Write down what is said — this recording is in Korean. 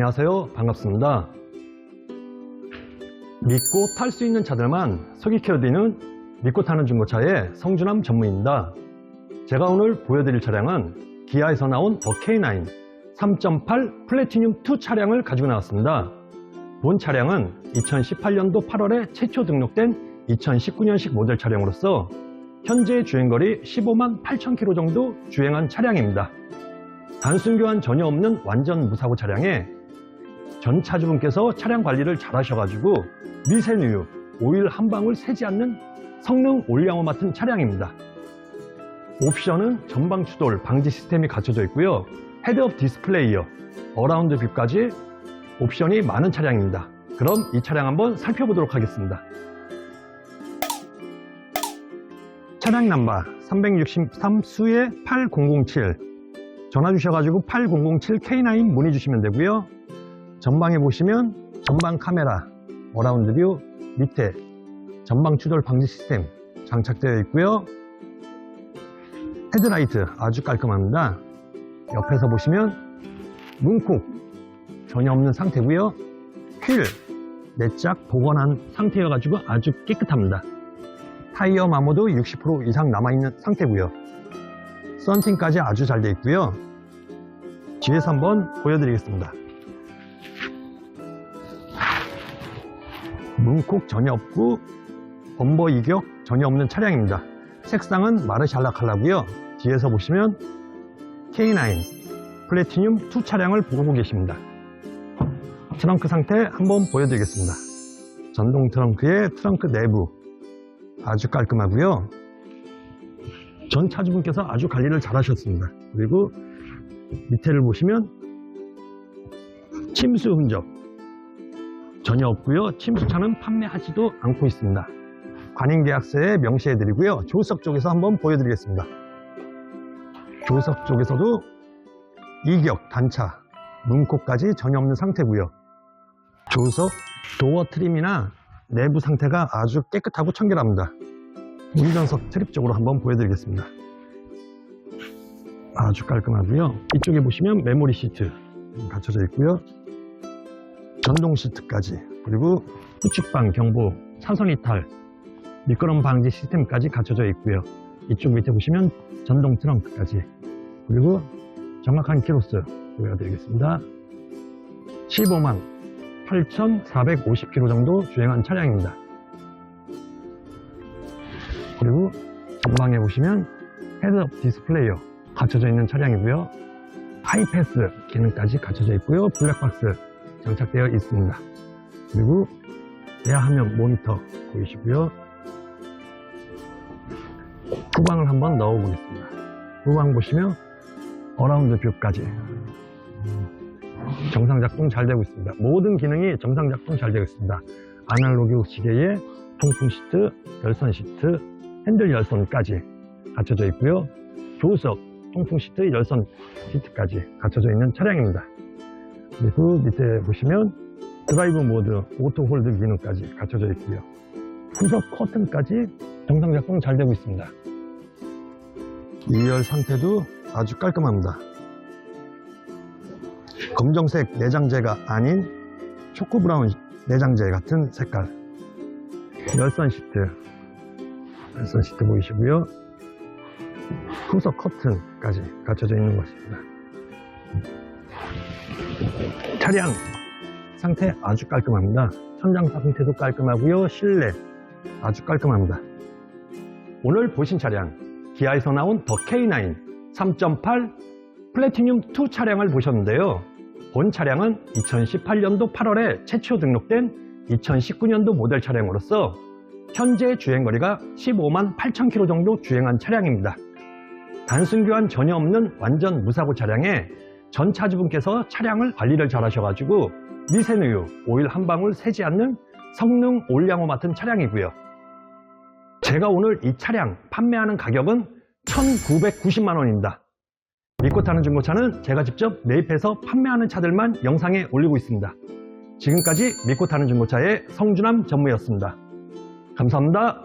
안녕하세요. 반갑습니다. 믿고 탈 수 있는 차들만 서기케어되는 믿고 타는 중고차의 성준함 전문입니다. 제가 오늘 보여드릴 차량은 기아에서 나온 더 K9 3.8 플래티늄 2 차량을 가지고 나왔습니다. 본 차량은 2018년도 8월에 최초 등록된 2019년식 모델 차량으로서 현재 주행거리 15만 8천 킬로 정도 주행한 차량입니다. 단순 교환 전혀 없는 완전 무사고 차량에 전 차주분께서 차량 관리를 잘 하셔가지고 미세누유, 오일 한 방울 새지 않는 성능 올양호 맡은 차량입니다. 옵션은 전방 추돌 방지 시스템이 갖춰져 있고요. 헤드업 디스플레이어, 어라운드 뷰까지 옵션이 많은 차량입니다. 그럼 이 차량 한번 살펴보도록 하겠습니다. 차량 넘버 363 수의 8007 전화 주셔가지고 8007 K9 문의 주시면 되고요. 전방에 보시면 전방 카메라, 어라운드 뷰 밑에 전방 추돌 방지 시스템 장착되어 있고요. 헤드라이트 아주 깔끔합니다. 옆에서 보시면 문콕 전혀 없는 상태고요. 휠 내짝 복원한 상태여 가지고 아주 깨끗합니다. 타이어 마모도 60% 이상 남아있는 상태고요. 썬팅까지 아주 잘 되어 있고요. 뒤에서 한번 보여드리겠습니다. 문콕 전혀 없고 범버 이격 전혀 없는 차량입니다. 색상은 마르샬라 컬러고요. 뒤에서 보시면 K9 플래티늄 2 차량을 보고 계십니다. 트렁크 상태 한번 보여드리겠습니다. 전동 트렁크의 트렁크 내부 아주 깔끔하고요. 전 차주분께서 아주 관리를 잘 하셨습니다. 그리고 밑에를 보시면 침수 흔적 전혀 없고요. 침수차는 판매하지도 않고 있습니다. 관행계약서에 명시해드리고요. 조석 쪽에서 한번 보여드리겠습니다. 조석 쪽에서도 이격, 단차, 문콕까지 전혀 없는 상태고요. 조석, 도어 트림이나 내부 상태가 아주 깨끗하고 청결합니다. 운전석 트립 쪽으로 한번 보여드리겠습니다. 아주 깔끔하고요. 이쪽에 보시면 메모리 시트 갖춰져 있고요. 전동 시트까지 그리고 후측방 경보, 차선 이탈, 미끄럼 방지 시스템까지 갖춰져 있고요. 이쪽 밑에 보시면 전동 트렁크까지 그리고 정확한 키로수 보여드리겠습니다. 15만 8,450km 정도 주행한 차량입니다. 그리고 전방에 보시면 헤드업 디스플레이어 갖춰져 있는 차량이고요. 하이패스 기능까지 갖춰져 있고요. 블랙박스 장착되어 있습니다. 그리고 내화면 모니터 보이시고요. 후방을 한번 넣어 보겠습니다. 후방 보시면 어라운드 뷰까지 정상 작동 잘 되고 있습니다. 모든 기능이 정상 작동 잘 되고 있습니다. 아날로그 시계에 통풍 시트, 열선 시트, 핸들 열선까지 갖춰져 있고요. 조수석, 통풍 시트, 열선 시트까지 갖춰져 있는 차량입니다. 그리고 밑에 보시면 드라이브 모드, 오토 홀드 기능까지 갖춰져 있고요. 후석 커튼까지 정상 작동 잘 되고 있습니다. 2열 상태도 아주 깔끔합니다. 검정색 내장재가 아닌 초코 브라운 내장재 같은 색깔. 열선 시트, 열선 시트 보이시고요. 후석 커튼까지 갖춰져 있는 것입니다. 차량 상태 아주 깔끔합니다. 천장 상태도 깔끔하고요. 실내 아주 깔끔합니다. 오늘 보신 차량 기아에서 나온 더 K9 3.8 플래티늄 2 차량을 보셨는데요. 본 차량은 2018년도 8월에 최초 등록된 2019년도 모델 차량으로서 현재 주행거리가 15만 8천 킬로 정도 주행한 차량입니다. 단순 교환 전혀 없는 완전 무사고 차량에 전 차주분께서 차량을 관리를 잘 하셔가지고 미세누유, 오일 한 방울 새지 않는 성능 올양호 맡은 차량이고요. 제가 오늘 이 차량 판매하는 가격은 1,990만 원입니다. 믿고 타는 중고차는 제가 직접 매입해서 판매하는 차들만 영상에 올리고 있습니다. 지금까지 믿고 타는 중고차의 성준함 전무였습니다. 감사합니다.